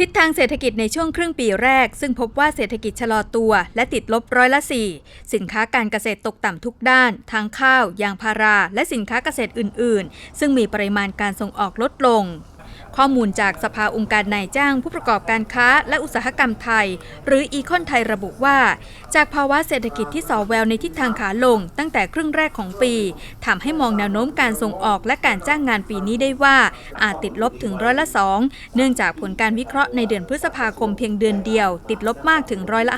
ทิศทางเศรษฐกิจในช่วงครึ่งปีแรก ซึ่งพบว่าเศรษฐกิจชะลอตัว และติดลบร้อยละ4สินค้าการเกษตรตกต่ำทุกด้าน ทั้งข้าว ยางพารา และสินค้าเกษตรอื่น ๆ ซึ่งมีปริมาณการส่งออกลดลง ข้อมูลจากสภาองค์การนายจ้างผู้ประกอบการค้า และอุตสาหกรรมไทย หรืออีคอนไทยระบุว่า จากภาวะเศรษฐกิจที่สอแววในทิศทางขาลง ตั้งแต่ครึ่งแรกของปีทำให้มองแนวโน้มการส่งออกและการจ้างงานปีนี้ได้ว่า อาจติดลบถึงร้อยละสองเนื่องจากผลการวิเคราะห์ในเดือนพฤษภาคมเพียงเดือนเดียว ติดลบมากถึงร้อยละ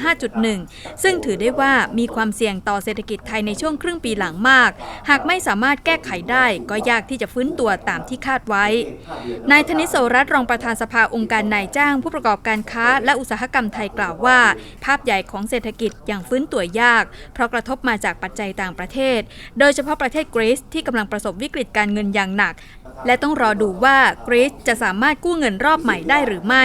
5.1 ซึ่งถือได้ว่ามีความเสี่ยงต่อเศรษฐกิจไทยในช่วงครึ่งปีหลังมาก หากไม่สามารถแก้ไขได้ ก็ยากที่จะฟื้นตัวตามที่คาดไว้นายธนิโสรัตรองประธานสภาองค์การนายจ้างผู้ประกอบการค้า และอุตสาหกรรมไทยกล่าวว่า ภาพใหญ่ของเศรษฐกิจยังฟื้นตัวยาก เพราะกระทบมาจากปัจจัยต่างประเทศ โดยเฉพาะประเทศกรีซที่กำลังประสบวิกฤตการเงินอย่างหนักและต้องรอดูว่ากรีซจะสามารถกู้เงินรอบใหม่ได้หรือไม่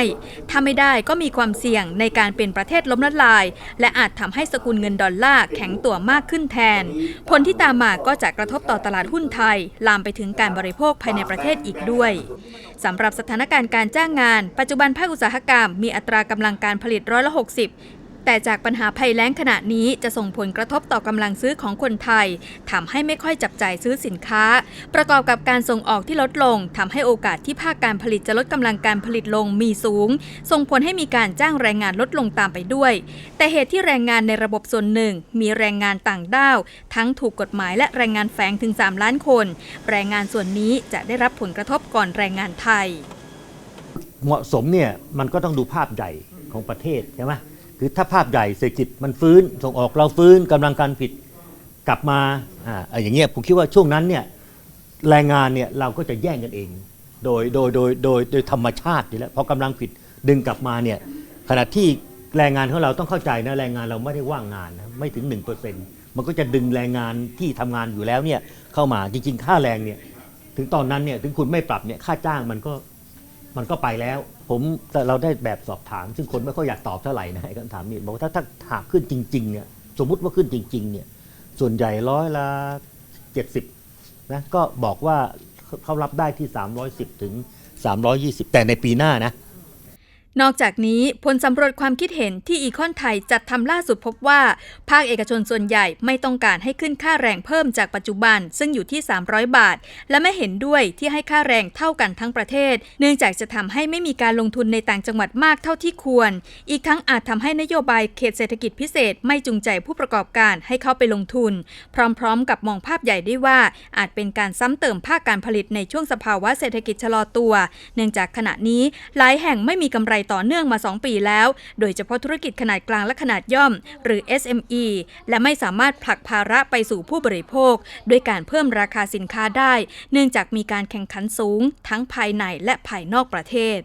ถ้าไม่ได้ก็มีความเสี่ยงในการเป็นประเทศล้มละลาย และอาจทำให้สกุลเงินดอลลาร์แข็งตัวมากขึ้นแทน ผลที่ตามมาก็จะกระทบต่อตลาดหุ้นไทย ลามไปถึงการบริโภคภายในประเทศอีกด้วยสำหรับสถานการณ์การจ้างงาน ปัจจุบันภาคอุตสาหกรรมมีอัตรากำลังการผลิตร้อยละ60 แต่จากปัญหาภัยแล้งขณะนี้จะส่งผลกระทบต่อกำลังซื้อของคนไทยทำให้ไม่ค่อยจับจ่ายซื้อสินค้า ประกอบกับการส่งออกที่ลดลงทำให้โอกาสที่ภาคการผลิตจะลดกำลังการผลิตลงมีสูง ส่งผลให้มีการจ้างแรงงานลดลงตามไปด้วย แต่เหตุที่แรงงานในระบบส่วนหนึ่ง มีแรงงานต่างด้าว ทั้งถูกกฎหมายและแรงงานแฝงถึง 3 ล้านคน แรงงานส่วนนี้จะได้รับผลกระทบก่อนแรงงานไทย เหมาะสมเนี่ยมันก็ต้องดูภาพใหญ่ของประเทศใช่ไหม คือถ้าภาพใหญ่เศรษฐกิจมันฟื้นส่งออกเราฟื้นกำลังการผลิตกลับมาอ่าอย่างเงี้ยผมคิดว่าช่วงนั้นเนี่ยแรงงานเนี่ยเราก็จะแย่งกันเอง โดยโดยโดยโดยโดยธรรมชาติอยู่แล้วพอกำลังผลิตดึงกลับมาเนี่ยขณะที่แรงงานของเราต้องเข้าใจนะแรงงานเราไม่ได้ว่างงานนะไม่ถึง 1%มันก็จะดึงแรงงานที่ทำงานอยู่แล้วเนี่ยเข้ามาจริงๆ ค่าแรงเนี่ยถึงตอนนั้นเนี่ยถึงคุณไม่ปรับเนี่ยค่าจ้างมันก็ มันก็ไปแล้ว ผมแต่เราได้แบบสอบถาม ซึ่งคนไม่ค่อยอยากตอบเท่าไหร่นะคำถามนี้บอกว่าถ้าถ้าหากขึ้นจริงๆเนี่ยสมมุติว่าขึ้นจริง ๆ เนี่ย ส่วนใหญ่ร้อยละเจ็ดสิบนะก็บอกว่าเขารับได้ที่ 310 ถึง 320 แต่ในปีหน้านะ นอกจากนี้ผลสำรวจความคิดเห็นที่อีคอนไทยจัดทำล่าสุดพบว่า ภาคเอกชนส่วนใหญ่ไม่ต้องการให้ขึ้นค่าแรงเพิ่มจากปัจจุบัน ซึ่งอยู่ที่ 300 บาท และไม่เห็นด้วยที่ให้ค่าแรงเท่ากันทั้งประเทศ เนื่องจากจะทำให้ไม่มีการลงทุนในต่างจังหวัดมากเท่าที่ควร อีกทั้งอาจทำให้นโยบายเขตเศรษฐกิจพิเศษไม่จูงใจผู้ประกอบการให้เข้าไปลงทุน พร้อม ๆ กับมองภาพใหญ่ได้ว่า อาจเป็นการซ้ำเติมภาคการผลิตในช่วงสภาวะเศรษฐกิจชะลอตัว เนื่องจากขณะนี้หลายแห่งไม่มีกำไรต่อเนื่องมา 2 ปีแล้ว โดยเฉพาะธุรกิจขนาดกลางและขนาดย่อม หรือ SME และไม่สามารถผลักภาระไปสู่ผู้บริโภค ด้วยการเพิ่มราคาสินค้าได้ เนื่องจากมีการแข่งขันสูง ทั้งภายในและภายนอกประเทศ